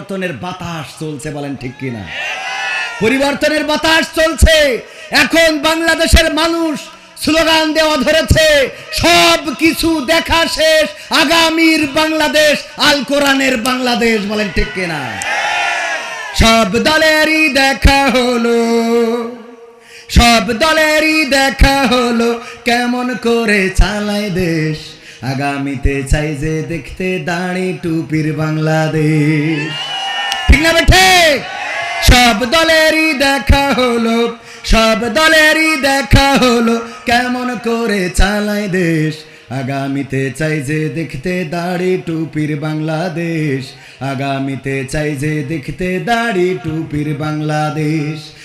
পরিবর্তনের বাতাস চলছে বলেন ঠিক কিনা? পরিবর্তনের বাতাস চলছে। এখন বাংলাদেশের মানুষ স্লোগান দেওয়া ধরেছে, সব কিছু দেখা শেষ, আগামীর বাংলাদেশ, আল কোরআনের বাংলাদেশ বলেন ঠিক কিনা? সব দলেরই দেখা হলো, সব দলেরই দেখা হলো, কেমন করে চালায় দেশ। আগামীতে চাই যে দেখতে দাঁড়ি টুপির বাংলাদেশ। ঠিক না বেঠে? সব দলেরই দেখা হলো, সব দলেরই দেখা হলো, কেমন করে চালায় দেশ। আগামীতে চাই যে দেখতে দাড়ি টুপির বাংলাদেশ। আগামীতে চাই যে দেখতে দাড়ি টুপির বাংলাদেশ।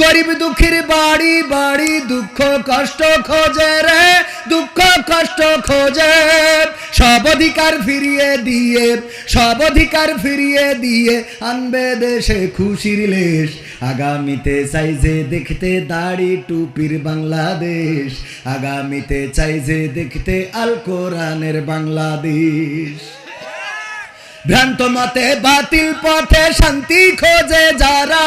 গরিব দুঃখীর বাড়ি বাড়ি দুঃখ কষ্ট খোঁজে রে, দুঃখ কষ্ট খোঁজে। সব অধিকার ফিরিয়ে দিয়ে, সব অধিকার ফিরিয়ে দিয়ে আনবে দেশে খুশির লেশ। আগামীতে চাই যে দেখতে দাড়ি টুপির বাংলাদেশ। আগামীতে চাই যে দেখতে আল কোরআনের বাংলাদেশ। ভ্রান্ত মতে বাতিল পথে শান্তি খোঁজে যারা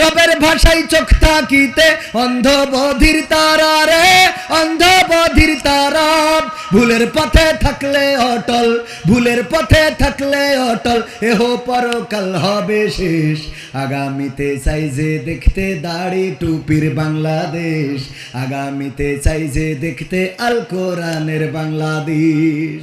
রবের ভাষায় চোখ থাকিতে অন্ধ বধির তারা রে অন্ধ বধির তারা। ভুলের পথে থাকলে অটল, ভুলের পথে থাকলে অটল, এহ পরকাল হবে শেষ। আগামীতে চাই যে দেখতে দাড়ি টুপির বাংলাদেশ, আগামীতে চাই যে দেখতে আল কোরআনের বাংলাদেশ।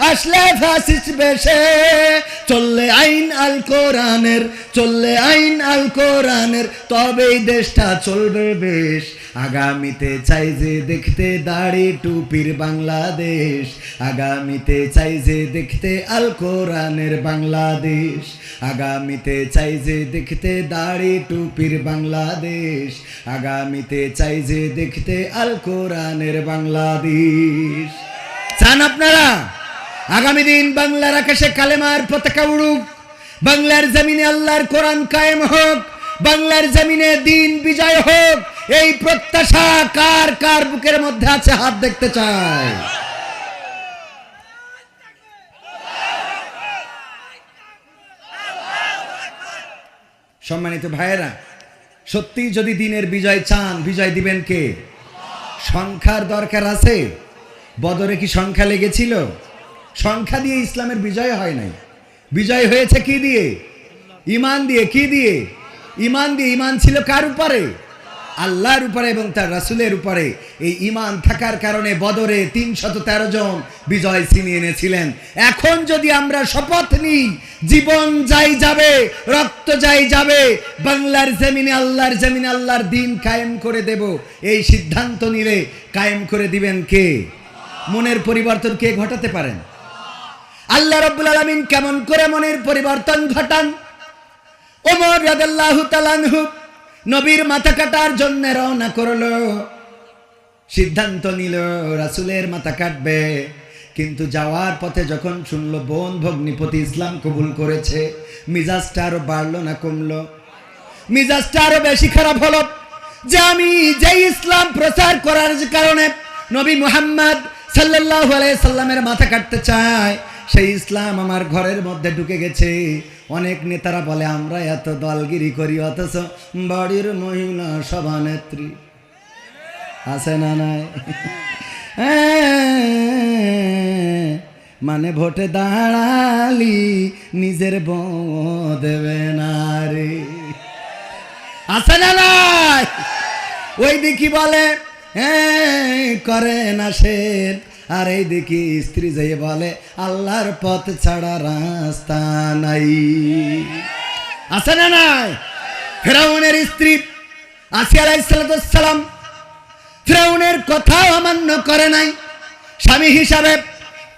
আসলে ফ্যাসিস্ট বেশে। চললে আইন আল কোরআনের, চললে আইন আল কোরআনের, তবেই দেশটা চলবে বেশ। আগামীতে চাই যে দেখতে দাড়ি টুপির বাংলাদেশ। আগামীতে চাই যে দেখতে আল কোরআনের বাংলাদেশ। আগামীতে চাই যে দেখতে দাড়ি টুপির বাংলাদেশ। আগামীতে চাই যে দেখতে আল কোরআনের বাংলাদেশ। চান আপনারা? আগামী দিন বাংলার আকাশে কালেমার পতাকা উড়ুক। বাংলার জমিনে আল্লাহর কোরআন কায়েম হোক। বাংলার জমিনে দিন বিজয় হোক। এই প্রত্যাশা কার কার বুকের মধ্যে আছে হাত দেখতে চায় সম্মানিত ভাইয়েরা, সত্যি যদি দিনের বিজয় চান, বিজয় দিবেন কে? সংখ্যার দরকার আছে? বদরে কি সংখ্যা লেগেছিল? সংখ্যা দিয়ে ইসলামের বিজয় হয় নাই। বিজয় হয়েছে কি দিয়ে? ইমান দিয়ে কি দিয়ে? ইমান দিয়ে ইমান ছিল কার উপরে? আল্লাহর উপরে এবং তার রাসুলের উপরে। এই ইমান থাকার কারণে বদরে তিনশত তেরো জন বিজয় ছিনিয়ে এনেছিলেন। এখন যদি আমরা শপথ নিই, জীবন যাই যাবে, রক্ত যাই যাবে, বাংলার জমিনে আল্লাহর জমিনে আল্লাহর দিন কায়েম করে দেব, এই সিদ্ধান্ত নিলে কায়েম করে দিবেন কে? মনের পরিবর্তন কে ঘটাতে পারেন? আল্লাহ রব্বুল আলমিন কেমন করে মনের পরিবর্তন ঘটান? ওমর রাদাল্লাহু তালানহু নবীর মাথা কাটার জন্য রওনা করল। সিদ্ধান্ত নিল, রাসুলের মাথা কাটবে। কিন্তু যাওয়ার পথে যখন শুনলো বোন ভগ্নিপতি ইসলাম কবুল করেছে, মিজাজটা আরও বাড়লো না কমলো? মিজাজটা আরও বেশি খারাপ হলো। যে আমি যে ইসলাম প্রচার করার কারণে নবী মুহাম্মদ আলাইহি সাল্লামের মাথা কাটতে চায় সেই ইসলাম আমার ঘরের মধ্যে ঢুকে গেছে। অনেক নেতারা বলে, আমরা এত দলগিরি করি, অথচ বাড়ির মহিলা সভানেত্রী আছে না নাই? মানে ভোটে দাঁড়ালি, নিজের বউ দেবে না রে। আছে না নাই? ওই দিকে বলে হ্যাঁ করে না সে আর এই দিকে স্ত্রী যাই বলে, আল্লাহর পথ ছাড়া রাস্তা নাই। আছে না নাই? ফেরাউনের স্ত্রী আসিয়া আলাইসালাম ফেরাউনের কথাও অমান্য করে নাই। স্বামী হিসাবে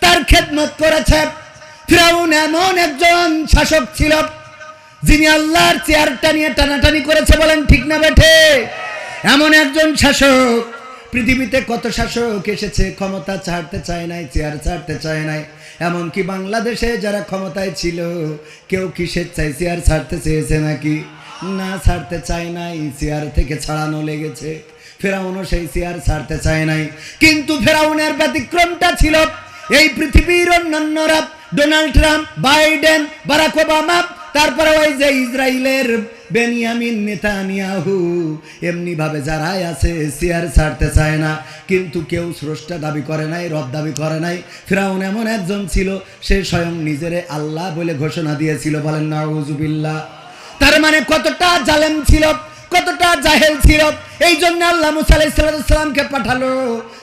তার খেদমত করেছে। ফেরাউন এমন একজন শাসক ছিল, যিনি আল্লাহর চেয়ারটা নিয়ে টানাটানি করেছে বলেন ঠিক না বেঠে? এমন একজন শাসক পৃথিবীতে কত শাসক এসেছে, ক্ষমতা ছাড়তে চায় নাই, চেয়ার ছাড়তে চায় নাই। এমনকি বাংলাদেশে যারা ক্ষমতায় ছিল, কেউ কি স্বেচ্ছায় চেয়ার ছাড়তে চেয়েছে নাকি? না, ছাড়তে চায় নাই, চেয়ার থেকে ছাড়ানো লেগেছে। ফেরাউনও সেই চেয়ার ছাড়তে চায় নাই। কিন্তু ফেরাউনের ব্যতিক্রমটা ছিল এই পৃথিবীর অন্যান্যরা, Donald Trump, Biden, Barack Obama, তারপরে ওই যে ইসরায়েলের বেনিয়ামিন নেতানিয়াহু এমনি ভাবে যারাই আছে চেয়ার ছাড়তে চায় না, কিন্তু কেউ স্রষ্টা দাবি করে নাই, রব দাবি করে নাই। ফিরাউন এমন একজন ছিল, সে স্বয়ং নিজেরে আল্লাহ বলে ঘোষণা দিয়েছিল, বলেন নাউজুবিল্লাহ তার মানে কতটা জালেম ছিল? কতটা জাহেল ছিল? এই জন্য আল্লাহ মুসা আলাইসালামকে পাঠালো।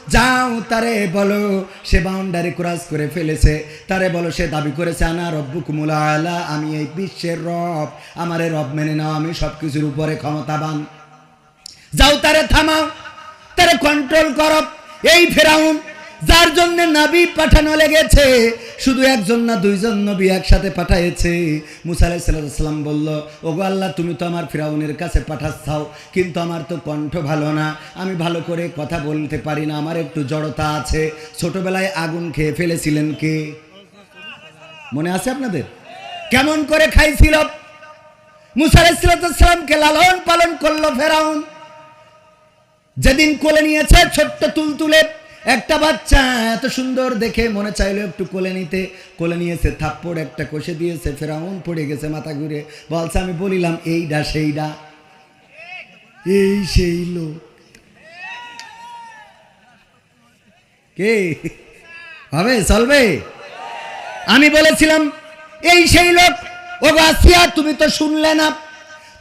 যাও, তারে বলো, সে বাউন্ডারি ক্রস করে ফেলেছে। তারে বলো, সে দাবি করেছে, আনা রব্বু কুমুলা আলা, আমি এই বিশ্বের রব। আমারে রব মেনে নাও, আমি সব কিছুর উপরে ক্ষমতাবান। যাও, তারে থামাও, তারে কন্ট্রোল করো। এই ফেরাউন যার জন্য নাবি পাঠানো লেগেছে, শুধু একজন না, দুইজন নবী একসাথে পাঠাইছে মুসা আলাইসাল্লাম বলল, ওগো আল্লাহ, তুমি তো আমার ফেরাউনের কাছে পাঠাচ্ছাও, কিন্তু আমার তো কণ্ঠ ভালো না। আমি ভালো করে কথা বলতে পারি না, আমার একটু জড়তা আছে। ছোটবেলায় আগুন খেয়ে ফেলেছিলেন কে? মনে আছে আপনাদের? কেমন করে খাইছিল? মুসা লালন পালন করল ফেরাউন। যেদিন কোলে নিয়েছে ছোট্ট তুলতুলে একটা বাচ্চা এত সুন্দর দেখে মনে চাইলো একটু কোলে নিতে। কোলে নিয়েছে থাপ্পড়, একটা কষে দিয়েছে, ফেরাউন পড়ে গেছে মাথা ঘুরে। বলছে, আমি বলিলাম, এইডা সেইডা। এই সেই লোক। কে? হবে? চলবে? আমি বলেছিলাম, এই সেই লোক। ও আসিয়া, তুমি তো শুনলে না।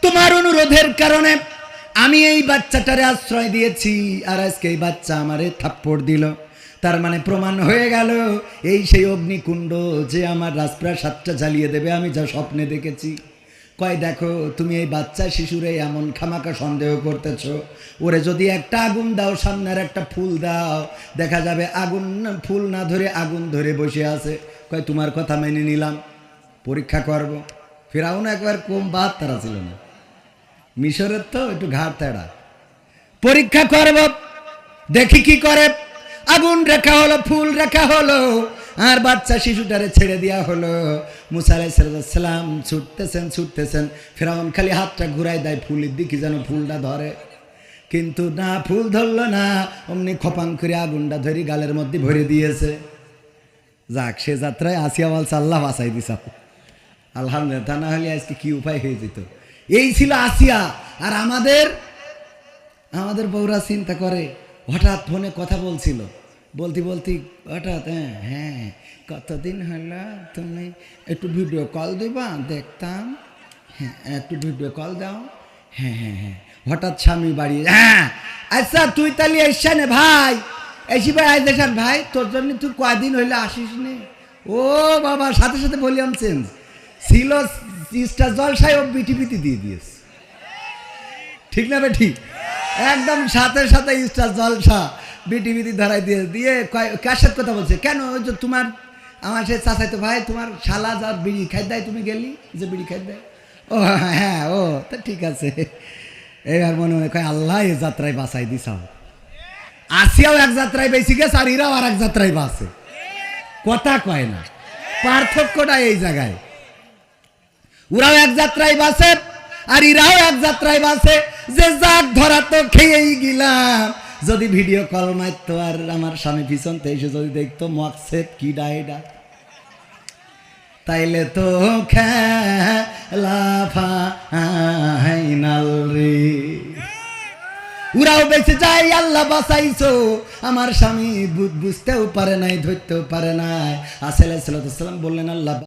তোমার অনুরোধের কারণে আমি এই বাচ্চাটারে আশ্রয় দিয়েছি, আর আজকে এই বাচ্চা আমারে থাপ্পড় দিল। তার মানে প্রমাণ হয়ে গেল, এই সেই অগ্নিকুণ্ড যে আমার রাজপ্রাসাদটা জ্বালিয়ে দেবে, আমি যা স্বপ্নে দেখেছি। কয়, দেখো, তুমি এই বাচ্চা শিশুরে এমন খামাকা সন্দেহ করতেছ। ওরে যদি একটা আগুন দাও, সামনের একটা ফুল দাও, দেখা যাবে আগুন না- ফুল না ধরে আগুন ধরে বসে আছে। কয়, তোমার কথা মেনে নিলাম, পরীক্ষা করব। ফেরাউন একবার কম বাদ তারা ছিল না। মিশরের তো একটু ঘাট তেড়া পরীক্ষা করব, দেখি কি করে। আগুন রেখা হলো, ফুল রেখা হলো, আর বাচ্চা শিশুটারে ছেড়ে দেওয়া হলো। মুসা আলাইসালাম ছুটতেছেন ছুটতেছেন। ফেরাউন খালি হাতটা ঘুরাই দেয়, ফুলের দিকে যেন ফুলটা ধরে। কিন্তু না, ফুল ধরলো না, অমনি খপাং করে আগুনটা ধরি গালের মধ্যে ভরে দিয়েছে। যাক, সে যাত্রায় আসিয়া বলছে, আল্লাহ বাসাই দিস আলহামদুলিল্লাহ, তা না হলে আজকে কি উপায় হয়ে যেত? এই ছিল আসিয়া। আর আমাদের আমাদের বউরা চিন্তা করে, হঠাৎ ফোনে কথা বলছিল। বলতে বলতে হঠাৎ হ্যাঁ হ্যাঁ কতদিন হলো তুমি একটু ভিডিও কল দিবা, দেখতাম। হ্যাঁ একটু ভিডিও কল দাও। হ্যাঁ হ্যাঁ হ্যাঁ হঠাৎ স্বামী বাড়ি হ্যাঁ আচ্ছা তুই তাহলে এসছে ভাই। এসি ভাই আই দেখান ভাই, তোর জন্য তুই কয়দিন হইলে আসিস নে ও বাবা, সাথে সাথে ভলিউম চেঞ্জ। ছিল স্টার জলসায় ও বিটিপিটি দিয়ে দিয়েছে। ঠিক না বে ঠিক? একদম সাথে সাথে স্টার জলসা বিটি বিটি ধরাই দিয়ে দিয়ে কার সাথে কথা বলছে। কেন? ওই যে তোমার আমার সে চাচাই তো ভাই, তোমার শালা যা বিড়ি খাই দেয়, তুমি গেলি? যে বিড়ি খাই দেয়। ও হ্যাঁ ও, তা ঠিক আছে। এবার মনে মনে কয়, আল্লাহ, এ যাত্রায় বাঁচাই দিছাও আসিয়াও এক যাত্রায় বেশি গেছে, আর ইরাও আর এক যাত্রায় বাসে কথা কয় না। পার্থক্যটা এই জায়গায়। ওরাও এক যাত্রায় বাসে আর ইরাও এক যাত্রায় বাসে। যে যাক ধরা তো খেয়েই গেলাম। যদি ভিডিও কল মারতো আর আমার স্বামী পিছনতে এসে যদি দেখতো মকসেদ কি ডাইডা তাইলে তো খেলা ফাইনাল রে। উরাও বেঁচে যাই আল্লাহ বাঁচাইছো। আমার স্বামী বুঝতেও পারে নাই, ধরতেও পারে নাই। আসলে সাল্লাম বললেন, আল্লাহ